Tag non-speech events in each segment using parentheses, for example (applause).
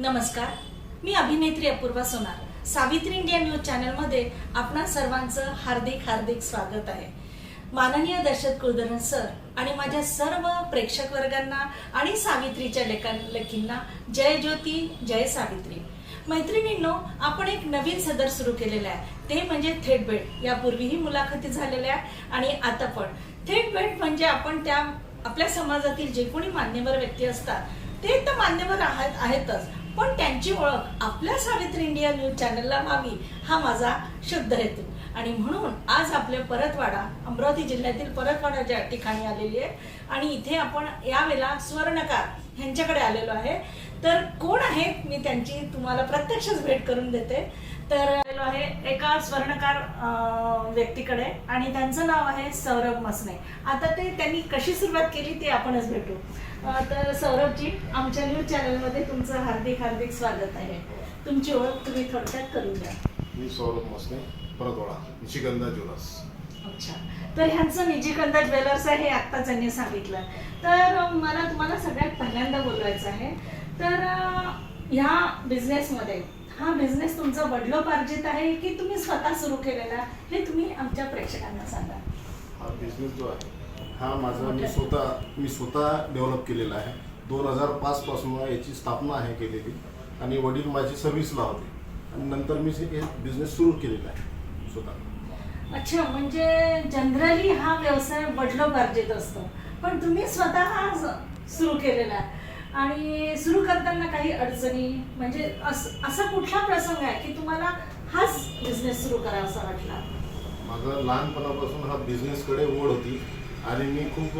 नमस्कार मी अभिनेत्री अपूर्वा सोनार. सावित्री इंडिया न्यूज चॅनलमध्ये आपणा सर्वांचं हार्दिक हार्दिक स्वागत आहे. माननीय दर्शक कुलधरण सर आणि माझ्या सर्व प्रेक्षक वर्गांना आणि सावित्रीच्या लेखा लेखींना जय ज्योती जय सावित्री. मैत्रिणींनो आपण एक नवीन सदर सुरू केलेला आहे. ते म्हणजे थेट भेट. यापूर्वीही मुलाखती झालेल्या आहे आणि आता पण. थेट भेट म्हणजे आपण त्या आपल्या समाजातील जे कोणी मान्यवर व्यक्ती असतात ते तर मान्यवर आहेत आहेतच. पण त्यांची ओळख आपल्या सावित्री इंडिया न्यूज चॅनलला व्हावी हा माझा शुद्ध हेतू. आणि म्हणून आज आपल्या परतवाडा अमरावती जिल्ह्यातील परतवाडा ज्या ठिकाणी आलेली आहे आणि इथे आपण यावेळेला स्वर्णकार ह्यांच्याकडे आलेलो आहे. तर कोण आहेत मी त्यांची तुम्हाला प्रत्यक्षच भेट करून देते. तर आहे एका स्वर्णकार व्यक्तीकडे आणि त्यांचं नाव आहे सौरभ मसने. आता ते त्यांनी कशी सुरुवात केली ते आपणच भेटू. तर सौरभजी आमच्या न्यूज चॅनलमध्ये तुमचं हार्दिक हार्दिक स्वागत आहे. तुमची ओळख तुम्ही थोडक्यात करून द्या. मी सौरभ मसने परतवाडा निशिगंधा ज्वेलर्स. अच्छा. तर ह्यांचं निजीकंदा ज्वेलर्स आहे हे आत्ताच त्यांनी सांगितलं. तर मला तुम्हाला सगळ्यात पहिल्यांदा बोलवायचं आहे. तर ह्या बिझनेसमध्ये हा बिझनेस तुमचा वडिलोपार्जित आहे की तुम्ही स्वतः सुरू केलेला? हे तुम्ही आमच्या प्रेक्षकांना सांगा. हा बिझनेस जो आहे हा माझा मी स्वतः मी स्वतः डेव्हलप केलेला आहे. दोन हजार पाच पासून याची स्थापना आहे केलेली आणि वडील माझी सर्व्हिसला होते. आणि नंतर मी हे बिझनेस सुरू केलेला आहे स्वतः. अच्छा म्हणजे जनरली हा व्यवसाय वडिलोपार्जित असतो. पण तुम्ही स्वतः हा सुरू केलेला. आहे आणि सुरू करताना काही अडचणी म्हणजे अस- असा कुठला प्रसंग आहे की तुम्हाला हाच बिझनेस सुरू करावासा वाटला? माझं लहानपणापासून हा बिझनेसकडे ओढ होती आणि मी खूप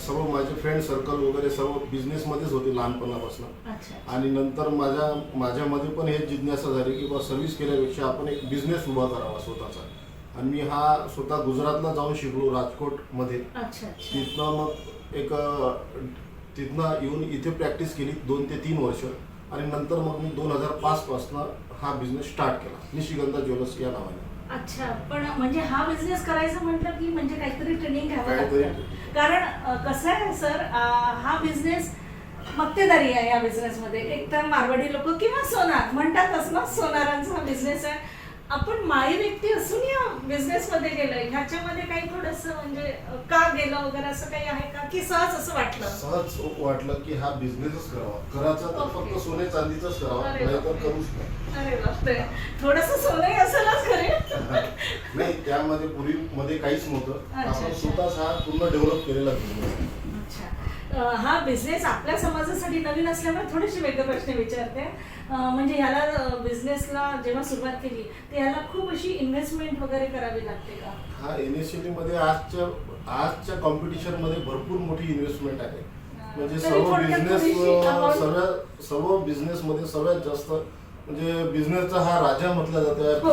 सर्व माझे फ्रेंड सर्कल वगैरे सर्व बिझनेसमध्येच होते लहानपणापासून. अच्छा. आणि नंतर माझ्या माझ्यामध्ये पण हे जिज्ञासा झाली की बा सर्व्हिस केल्यापेक्षा आपण एक बिझनेस उभा करावा स्वतःचा. आणि मी हा स्वतः गुजरातला जाऊन शिकलो राजकोटमध्ये. तिथनं मग एक तिथनं येऊन इथे प्रॅक्टिस केली दोन ते तीन वर्ष. आणि नंतर मग मी दोन हजार पाचपासनं हा बिझनेस स्टार्ट केला. निशिगंधा ज्वेलर्स या नावाने. अच्छा पण म्हणजे हा बिझनेस करायचं म्हटलं की म्हणजे काहीतरी ट्रेनिंग घ्यावं काहीतरी. लागतं कारण अ, कसं आहे सर हा बिझनेस मक्तेदारी आहे या बिझनेसमध्ये एक तर मारवाडी लोक किंवा सोनार म्हणतातच ना सोनारांचा हा बिझनेस आहे. आपण माळी व्यक्ती असून या बिझनेस मध्ये गेलोय. ह्याच्यामध्ये काही थोडस म्हणजे का गेलं वगैरे असं काही आहे का? की सहज असं वाटलं? सहज वाटलं की हा बिझनेसच करावा. करायचा तर. फक्त सोने चांदीचाच करावा अरे नाहीतर बापरे. करूच नाही. अरे बापरे. थोडस सोनही असेलच खरे (laughs) नाही त्यामध्ये पूर्वी मध्ये काहीच नव्हतं. अच्छा, आपण अच्छा. स्वतःच हा पूर्ण डेव्हलप केलेला हा बिझनेस आपल्या समाजासाठी नवीन असल्यामुळे थोडेसे वेगळे प्रश्न विचारते. म्हणजे ह्याला बिझनेसला जेव्हा सुरुवात केली तर ह्याला खूप अशी इन्व्हेस्टमेंट वगैरे करावी लागते का? हा एनएससीटी मध्ये आजच्या आजच्या कॉम्पिटिशनमध्ये भरपूर मोठी इन्व्हेस्टमेंट आहे. म्हणजे सर्व बिझनेस सर्व सर्व बिझनेस मध्ये सर्वात जास्त म्हणजे बिझनेसचा हा राजा म्हटला जातो या हो,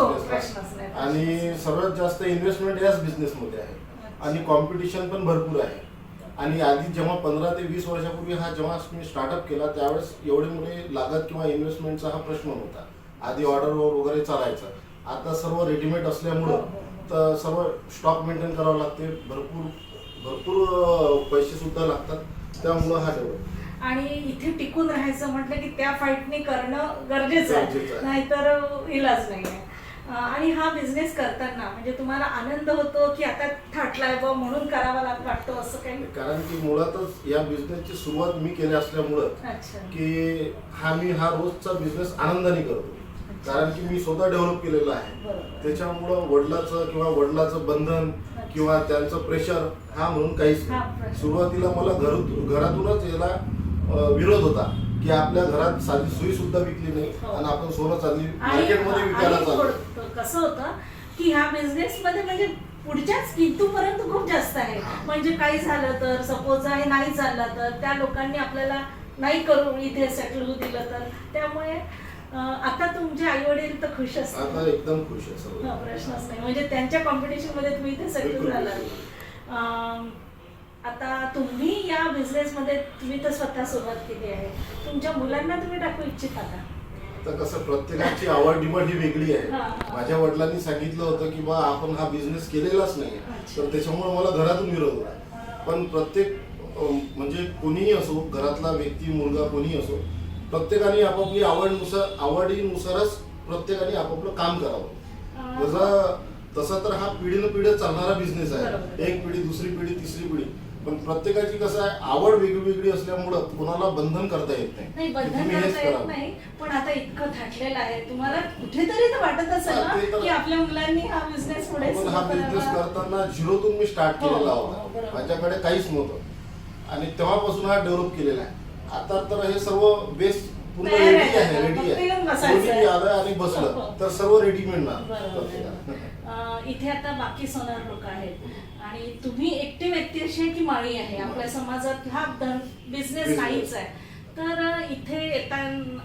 आणि सर्वात जास्त इन्व्हेस्टमेंट याच बिझनेस मध्ये आहे. आणि कॉम्पिटिशन पण भरपूर आहे. आणि आधी जेव्हा पंधरा ते वीस वर्षापूर्वी हा जेव्हा मी स्टार्टअप केला त्यावेळेस एवढे मोठे लागत किंवा इन्व्हेस्टमेंटचा हा प्रश्न नव्हता. आधी ऑर्डरवर वगैरे चालायचं. आता सर्व रेडीमेड असल्यामुळं हो, हो. तर सर्व स्टॉक मेंटेन करावं लागते. भरपूर भरपूर पैसे सुद्धा लागतात. त्यामुळं हा डेव्हलप आणि इथे टिकून राहायचं म्हटलं की त्या फाईटने करणं गरजेचं आहे. नाहीतर इलाज नाही आहे आणि हा बिझनेस करताना म्हणजे तुम्हाला आनंद होतो की आता थाटलाय बा म्हणून करावा लाग वाटतो असं काही? कारण की मुळातच या बिझनेसची सुरुवात मी केली असल्यामुळं की हा मी हा रोजचा बिझनेस आनंदाने करतो. कारण की मी स्वतः डेव्हलप केलेला आहे. त्याच्यामुळं वडिलाचं किंवा वडिलाचं बंधन किंवा त्यांचं प्रेशर हा म्हणून काहीच नाही. सुरुवातीला मला घरातून घरातूनच याला विरोध होता. की आपल्या घरात साधी सुई सुद्धा विकली नाही. आणि आपण सोनं आणि मार्केटमध्ये विकायला थोडं- कसं होतं की ह्या बिझनेस मध्ये म्हणजे पुढच्याच किंतूपर्यंत खूप जास्त आहे. म्हणजे काही झालं तर सपोज आहे नाही चाललं तर त्या लोकांनी आपल्याला नाही करू इथे सेटल होऊ दिलं तर. त्यामुळे आता तुमचे आई वडील तर खुश असतात. एकदम खुश हा, प्रश्नच नाही. म्हणजे त्यांच्या कॉम्पिटिशनमध्ये तुम्ही इथे सेटल. अं, आता तुम्ही या बिझनेस मध्ये तुम्ही तर स्वतः सुरुवात केली आहे. तुमच्या मुलांना तुम्ही टाकू इच्छिता का? तर कसं प्रत्येकाची आवड निवड ही वेगळी आहे. माझ्या वडिलांनी सांगितलं होतं की बा आपण हा बिझनेस केलेलाच नाही. तर त्याच्यामुळे मला घरातून विरोध होता. पण प्रत्येक म्हणजे कोणीही असो घरातला व्यक्ती मुलगा कोणीही असो प्रत्येकाने आपापली आवडनुसार आवडीनुसारच प्रत्येकाने आपापलं काम करावं. जसं तसं तर हा पिढीनं पिढी चालणारा बिझनेस आहे. एक पिढी दुसरी पिढी तिसरी पिढी. पण प्रत्येकाची कसं आहे आवड वेगळी असल्यामुळं कोणाला बंधन करता येत नाही बंधन तुम्ही हेच करता येत करा नाही पण आता इतकं थाटलेलं आहे तुम्हाला कुठेतरी तर वाटत असेल हा, ते ना तर- की आपल्या मुलांनी हा बिझनेस पुढे हा बिझनेस करावा. करताना झिरोतून मी स्टार्ट हो, केलेला हो, होता बरोबर. माझ्याकडे काहीच नव्हतं आणि तेव्हापासून हा डेव्हलप केलेला आहे आता तर हे सर्व बेस पूर्ण तयार आहे रेडी आहे आता. रेडी फक्त येऊन आहे बसायचं आहे. कोणी आलं आणि हो, बसलं हो. तर सर्व रेडी मिळणार बरोबर प्रत्येकाला. इथे आता बाकी सोनार लोक आहेत. आणि तुम्ही एकटी व्यक्ती अशी की माळी आहे? आपल्या समाजात हा बिझनेस. नाहीच आहे. तर इथे येता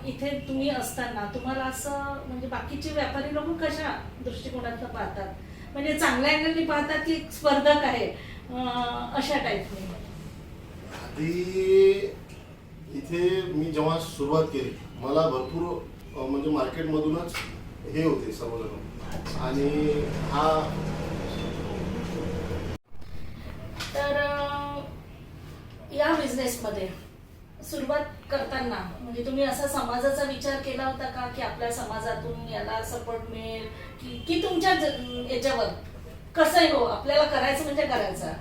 इथे तुम्ही असताना तुम्हाला असं म्हणजे बाकीचे व्यापारी लोक कशा दृष्टिकोनातनं पाहतात? म्हणजे चांगल्या अँगलनी पाहतात की स्पर्धक आहे अशा टाईपने आधी इथे मी जेव्हा सुरुवात केली मला भरपूर म्हणजे मार्केटमधूनच हे होते सर्वजण. आणि हा तर या बिझनेसमध्ये सुरुवात करताना म्हणजे तुम्ही असा समाजाचा विचार केला होता का की आपल्या समाजातून याला सपोर्ट मिळेल? की की तुमच्या याच्यावर? कसंही हो? आपल्याला करायचं म्हणजे करायचं.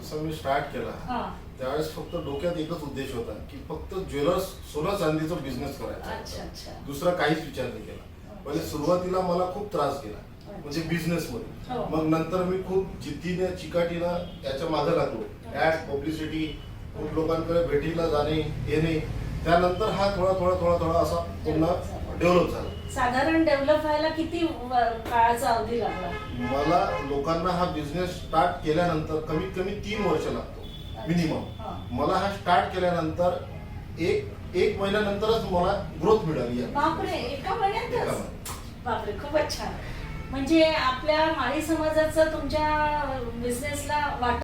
जसं मी स्टार्ट केला हा. त्यावेळेस फक्त डोक्यात एकच उद्देश होता की फक्त ज्वेलर्स सोनं चांदीचा बिझनेस करायचा. अच्छा अच्छा. दुसरा काहीच विचार नाही केला. पहिले सुरुवातीला मला खूप त्रास गेला. म्हणजे बिझनेस मध्ये हो. मग नंतर मी खूप जिद्दीने चिकाटीनं याच्या मागे लागलो. ऍड पब्लिसिटी खूप लोकांकडे भेटीला जाणे येणे. त्यानंतर हा थोडा थोडा थोडा थोडा असा पुन्हा डेव्हलप झाला. साधारण डेव्हलप व्हायला किती व- काळाचा अवधी लागला? मला लोकांना हा बिझनेस स्टार्ट केल्यानंतर कमीत कमी तीन वर्ष लागतो मिनिमम. हा. मला हा स्टार्ट केल्यानंतर एक एक महिन्यानंतरच मला ग्रोथ मिळाली आहे. बापरे एका महिन्यातच? एका बापरे खूपच छान. म्हणजे आपल्या माळी समाजाचं तुमच्या बिझनेसला वाट